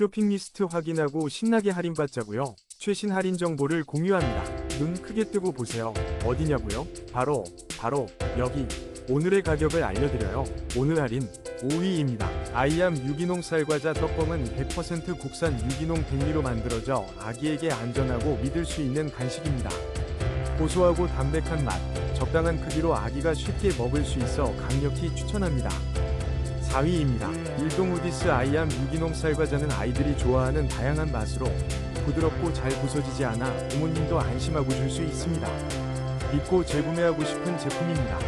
쇼핑 리스트 확인하고 신나게 할인받자고요. 최신 할인 정보를 공유합니다. 눈 크게 뜨고 보세요. 어디냐고요? 바로 바로 여기. 오늘의 가격을 알려드려요. 오늘 할인 5위입니다. 아이암 유기농 쌀과자 떡볶은 100% 국산 유기농 백미로 만들어져 아기에게 안전하고 믿을 수 있는 간식입니다. 고소하고 담백한 맛, 적당한 크기로 아기가 쉽게 먹을 수 있어 강력히 추천합니다. 4위입니다. 일동 우디스 아이암 유기농 쌀과자는 아이들이 좋아하는 다양한 맛으로 부드럽고 잘 부서지지 않아 부모님도 안심하고 줄 수 있습니다. 믿고 재구매하고 싶은 제품입니다.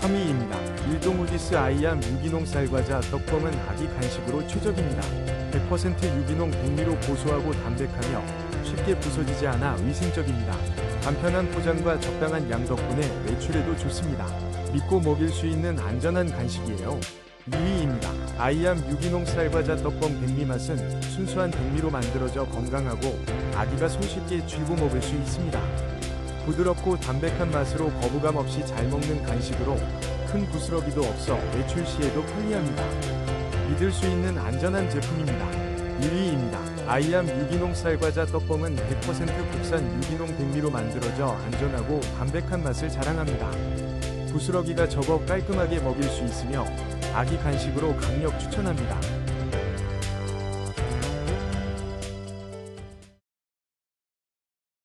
3위입니다. 일동 우디스 아이암 유기농 쌀과자 떡볶은 아기 간식으로 최적입니다. 100% 유기농 백미로 고소하고 담백하며 쉽게 부서지지 않아 위생적입니다. 간편한 포장과 적당한 양 덕분에 외출에도 좋습니다. 믿고 먹일 수 있는 안전한 간식이에요. 2위입니다. 아이암 유기농 쌀과자 떡볶 백미 맛은 순수한 백미로 만들어져 건강하고 아기가 손쉽게 쥐고 먹을 수 있습니다. 부드럽고 담백한 맛으로 거부감 없이 잘 먹는 간식으로 큰 부스러기도 없어 외출 시에도 편리합니다. 믿을 수 있는 안전한 제품입니다. 1위입니다. 아이암 유기농 쌀과자 떡볶은 100% 국산 유기농 백미로 만들어져 안전하고 담백한 맛을 자랑합니다. 부스러기가 적어 깔끔하게 먹일 수 있으며 아기 간식으로 강력 추천합니다.